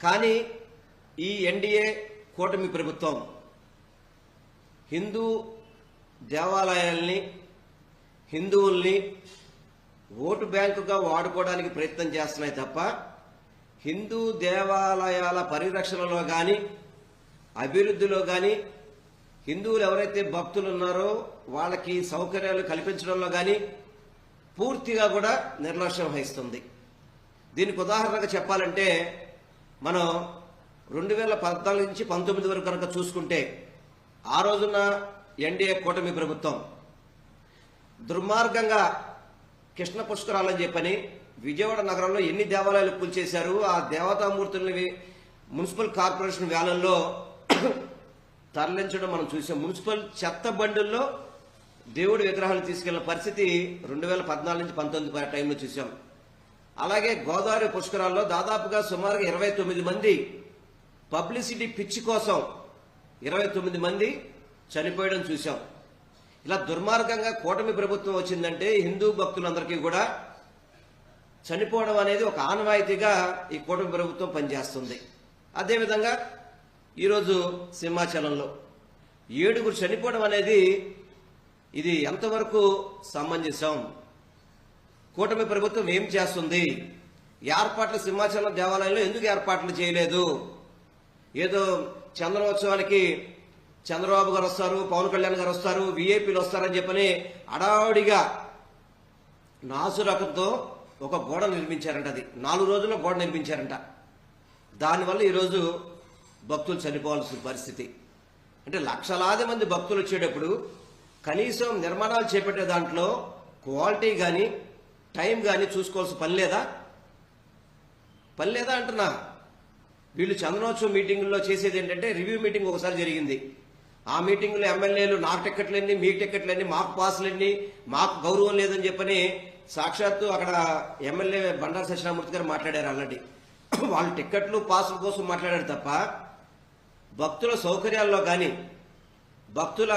కానీ ఈ ఎన్డీఏ కూటమి ప్రభుత్వం హిందూ దేవాలయాల్ని హిందువుల్ని ఓటు బ్యాంకుగా వాడుకోవడానికి ప్రయత్నం చేస్తున్నాయి తప్ప హిందూ దేవాలయాల పరిరక్షణలో కానీ అభివృద్ధిలో కానీ హిందువులు ఎవరైతే భక్తులు ఉన్నారో వాళ్ళకి సౌకర్యాలు కల్పించడంలో కానీ పూర్తిగా కూడా నిర్లక్ష్యం వహిస్తుంది. దీనికి ఉదాహరణగా చెప్పాలంటే మనం రెండు వేల పద్నాలుగు నుంచి పంతొమ్మిది వరకు కనుక చూసుకుంటే ఆ రోజున ఎన్డీఏ కూటమి ప్రభుత్వం దుర్మార్గంగా కృష్ణ పుష్కరాలని చెప్పని విజయవాడ నగరంలో ఎన్ని దేవాలయాలు కూల్చేశారు ఆ దేవతామూర్తుల్ని మున్సిపల్ కార్పొరేషన్ వ్యాలల్లో తరలించడం మనం చూసాం. మున్సిపల్ చెత్త బండుల్లో దేవుడి విగ్రహాలు తీసుకెళ్ళిన పరిస్థితి రెండు వేల పద్నాలుగు నుంచి పంతొమ్మిది టైంలో చూసాం. అలాగే గోదావరి పుష్కరాల్లో దాదాపుగా సుమారుగా ఇరవై తొమ్మిది మంది పబ్లిసిటీ పిచ్చి కోసం ఇరవై తొమ్మిది మంది చనిపోయడం చూసాం ఇలా దుర్మార్గంగా కూటమి ప్రభుత్వం వచ్చిందంటే హిందూ భక్తులందరికీ కూడా చనిపోవడం అనేది ఒక ఆనవాయితీగా ఈ కూటమి ప్రభుత్వం పనిచేస్తుంది. అదేవిధంగా ఈరోజు సింహాచలంలో ఏడుగురు చనిపోవడం అనేది ఇది ఎంతవరకు సమంజసం? కూటమి ప్రభుత్వం ఏం చేస్తుంది? ఏర్పాట్లు సింహాచలం దేవాలయంలో ఎందుకు ఏర్పాట్లు చేయలేదు? ఏదో చంద్రోత్సవానికి చంద్రబాబు గారు వస్తారు పవన్ కళ్యాణ్ గారు వస్తారు వీఐపీలు వస్తారని చెప్పని అడావుడిగా నాసు రకంతో ఒక గోడ నిర్మించారంట అది. నాలుగు రోజుల్లో గోడ నిర్మించారంట. దానివల్ల ఈరోజు భక్తులు చనిపోవాల్సిన పరిస్థితి. అంటే లక్షలాది మంది భక్తులు వచ్చేటప్పుడు కనీసం నిర్మాణాలు చేపట్టే దాంట్లో క్వాలిటీ కానీ టైం కానీ చూసుకోవాల్సిన పని లేదా? పని లేదా అంటున్నా. వీళ్ళు చందనోత్సవ మీటింగుల్లో చేసేది ఏంటంటే రివ్యూ మీటింగ్ ఒకసారి జరిగింది. ఆ మీటింగ్లో ఎమ్మెల్యేలు నాకు టిక్కెట్లన్నీ మీకు టిక్కెట్లన్నీ మాకు పాసులన్నీ మాకు గౌరవం లేదని చెప్పని సాక్షాత్తు అక్కడ ఎమ్మెల్యే బండారు సత్యనామూర్తి గారు మాట్లాడారు ఆల్రెడీ. వాళ్ళు టిక్కెట్లు పాసుల కోసం మాట్లాడారు తప్ప భక్తుల సౌకర్యాల్లో కానీ భక్తుల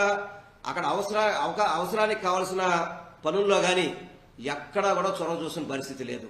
అక్కడ అవసర అవకా అవసరానికి కావాల్సిన పనుల్లో కానీ ఎక్కడా కూడా చొరవ చూసిన పరిస్థితి లేదు.